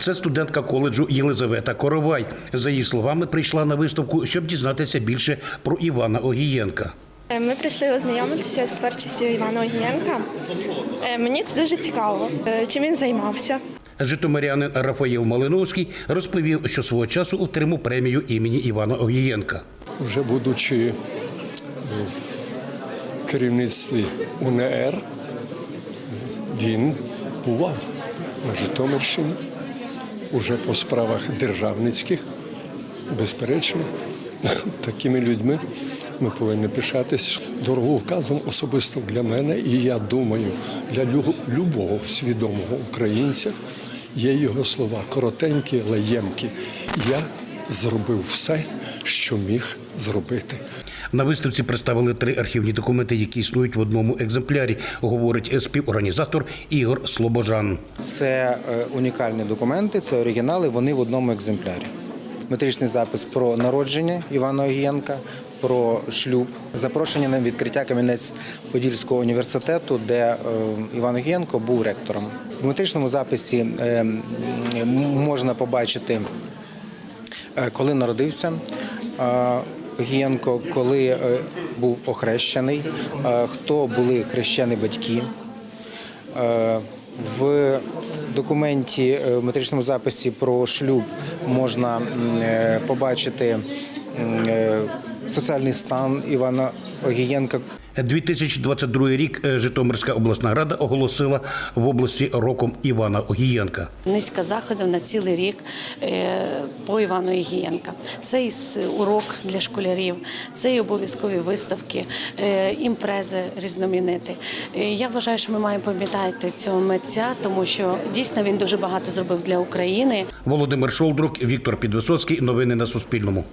Це студентка коледжу Єлизавета Коровай. За її словами, прийшла на виставку, щоб дізнатися більше про Івана Огієнка. Е, Ми прийшли ознайомитися з творчістю Івана Огієнка. Е, Мені це дуже цікаво, е, чим він займався. Житомирянин Рафаїл Малиновський розповів, що свого часу отримав премію імені Івана Огієнка. вже будучи в керівництві УНР, він бував на Житомирщині, уже по справах державницьких. Безперечно, такими людьми ми повинні пишатись дороговказом особисто для мене, і я думаю, для любого свідомого українця є його слова коротенькі, лаємкі. Я зробив все, що міг зробити. На виставці представили три архівні документи, які існують в одному екземплярі, говорить співорганізатор Ігор Слобожан. Це е, унікальні документи, це оригінали, вони в одному екземплярі. Метричний запис про народження Івана Огієнка, про шлюб, запрошення на відкриття Кам'янець-Подільського університету, де е, Іван Огієнко був ректором. В метричному записі е, можна побачити, коли народився. Огієнко, коли е, був охрещений, е, хто були хрещені батьки, Е, В документі в метричному записі про шлюб можна побачити соціальний стан Івана Огієнка. 2022 рік е, Житомирська обласна рада оголосила в області роком Івана Огієнка. Низка заходів на цілий рік е, по Івану Ігієнка. Це і урок для школярів, це і обов'язкові виставки, е, імпрези різноманітні. Я вважаю, що ми маємо пам'ятати цього митця, тому що дійсно він дуже багато зробив для України. Володимир Шолдрук, Віктор Підвисоцький. Новини на Суспільному.